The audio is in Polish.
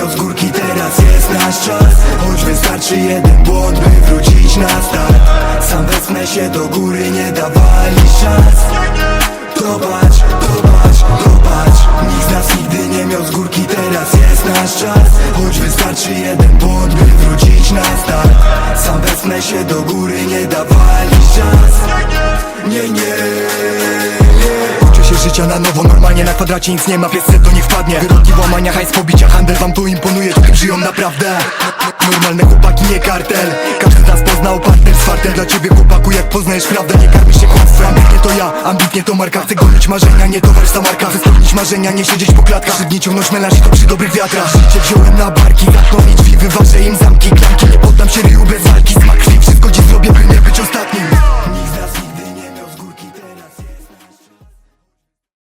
miał z górki Teraz jest nasz czas. Choć wystarczy jeden błąd, by wrócić na start. Sam wezmę się do góry, nie dawali szans. Zobacz, zobacz, zobacz. Nikt z nas nigdy nie miał z górki Teraz jest nasz czas. Choć wystarczy jeden błąd, by wrócić na start. Sam wezmę się do góry, nie dawali szans życia na nowo, normalnie na kwadracie nic nie ma Pies to nie wpadnie. Wyroki włamania, hajs pobicia, handel wam to imponuje To żyją naprawdę. Normalne chłopaki, nie kartel. Każdy z nas poznał partner z fartem. Dla ciebie chłopaku, jak poznajesz prawdę Nie karmisz się kłamstwem. Ambitnie to ja, ambitnie to marka. Chcę gonić marzenia, nie towar ta marka Chcę spełnić marzenia, nie siedzieć po klatkach. Szybnie ciągnąć melanż i to przy dobrych wiatrach. Życie wziąłem na barki, zamknął mi drzwi Wyważę im zamki, klamki Nie poddam się ryju bez walki